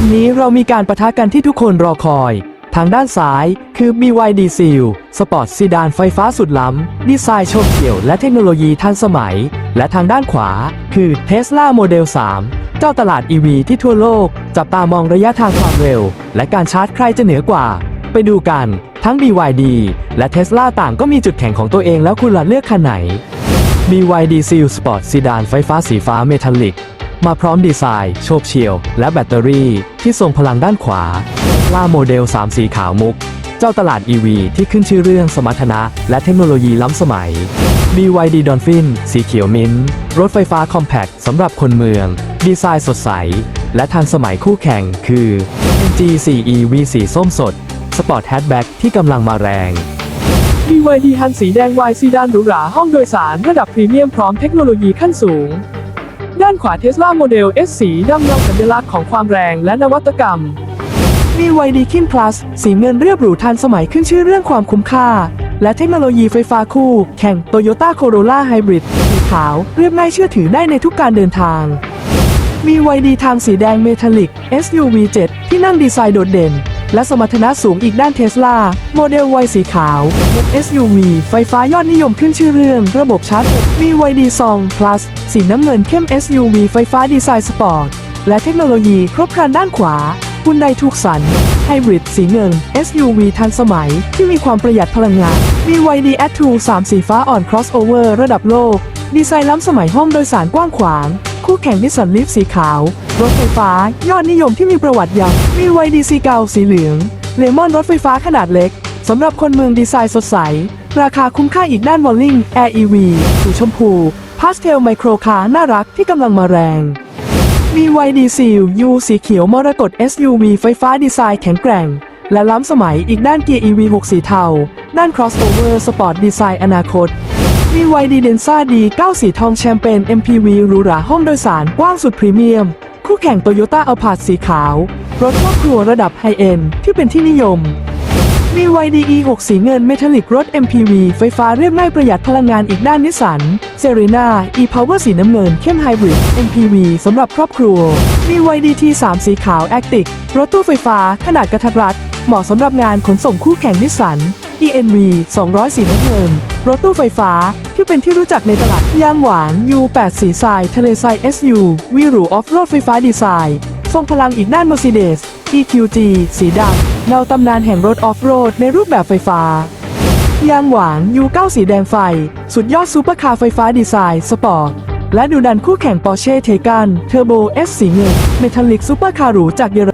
ันนี้เรามีการประทะกันที่ทุกคนรอคอย ทางด้านซ้ายคือ BYD Seal สปอร์ตซีดานไฟฟ้าสุดล้ำ ดีไซน์โฉบเฉี่ยวและเทคโนโลยีทันสมัย และทางด้านขวาคือ Tesla Model 3 เจ้าตลาด EV ที่ทั่วโลก จับตามองระยะทางความเร็ว และการชาร์จใครจะเหนือกว่า ไปดูกัน ทั้ง BYD และ Tesla ต่างก็มีจุดแข็งของตัวเองแล้วคุณล่ะเลือกคันไหน BYD Seal Sport ซีดานไฟฟ้าสีฟ้าเมทัลลิก มาพร้อมดีไซน์โฉบเฉียว และแบตเตอรี่ที่ทรงพลังด้านขวา ล่าโมเดล 3 สีขาวมุก เจ้าตลาด EV ที่ขึ้นชื่อเรื่องสมรรถนะ และเทคโนโลยีล้ำสมัย BYD Dolphin สีเขียวมิ้นท์รถไฟฟ้าคอมแพคสำหรับคนเมือง ดีไซน์สดใส และทันสมัยคู่แข่งคือ MG4E V4 ส้มสด สปอร์ตแฮชแบ็กที่กำลังมาแรง BYD ฮันสีแดงวายซีดานหรูหราห้องโดยสารระดับพรีเมียมพร้อมเทคโนโลยีขั้นสูง ด้านขวา Tesla Model S สีดำเงาสัญลักษณ์ของความแรงและนวัตกรรม BYD Kin Plus สีเงินเรียบหรูทันสมัยขึ้นชื่อเรื่องความคุ้มค่า และเทคโนโลยีไฟฟ้าคู่ แข่ง Toyota Corolla Hybrid สีขาว เรียบง่ายเชื่อถือได้ในทุกการเดินทาง BYD ทางสีแดงเมทัลลิก SUV 7 ที่นั่งดีไซน์โดดเด่น และสมรรถนะสูงอีกด้าน Tesla โมเดล Y สีขาว SUV ไฟฟ้ายอดนิยมขึ้นชื่อเรื่องระบบชาร์จ BYD Song Plus สีน้ำเงินเข้ม SUV ไฟฟ้าดีไซน์สปอร์ต และเทคโนโลยีครบครันด้านขวาคุณไดทุกสันไฮบริดสีเงิน SUV ทันสมัยที่มีความประหยัดพลังงาน BYD Atto 3 สีฟ้าอ่อน crossover ระดับโลก ดีไซน์ล้ำสมัยห้องโดยสารกว้างขวาง คู่แข่งนิสสันลีฟสีขาว รถไฟฟ้า ยอดนิยมที่มีประวัติยาว BYD สีซีเกาสีเหลืองเลมอนรถไฟฟ้าขนาดเล็กสำหรับคนเมืองดีไซน์สดใส ราคาคุ้มค่าอีกด้านวอลลิง Air EV สีชมพูพาสเทลไมโครคาร์น่ารักที่กำลังมาแรง BYD Seal U สีเขียวมรกต SUV ไฟฟ้าดีไซน์แข็งแกร่ง และล้ำสมัยอีกด้านเกียร์ EV 6สีเทา ด้าน crossover สปอร์ตดีไซน์อนาคต BYD Denza D 9สีทองแชมเปญ MPV หรูหราห้องโดยสารกว้างสุดพรีเมียม คู่แข่ง Toyota Alphard สีขาว รถครอบครัวระดับไฮเอ็นที่เป็นที่นิยม BYD E6 สีเงินเมทัลลิกรถ MPV ไฟฟ้าเรียบง่ายประหยัดพลังงานอีกด้านนิสสันเซรีนา e-Power สีน้ำเงินเข้มไฮบริด MPV สำหรับครอบครัว BYD T3 สีขาว Actic รถตู้ไฟฟ้าขนาดกระทัดรัด เหมาะสำหรับงานขนส่งคู่แข่งนิสสัน ENV 200 สีน้ำเงิน รถตู้ไฟฟ้าที่เป็นที่รู้จักในตลาดยางหวาน U8 สีทรายทะเลทราย SU วิรูออฟโรดไฟฟ้าดีไซน์ทรงพลังอีกด้าน Mercedes EQG สีดำเงาตำนานแห่งรถออฟโรดในรูปแบบไฟฟ้ายางหวาน U9 สีแดงไฟ สุดยอดซูเปอร์คาร์ไฟฟ้าดีไซน์สปอร์ตและดูดันคู่แข่ง Porsche Taycan Turbo S สีเงินเมทัลลิกซูเปอร์คาร์หรูจากเยอร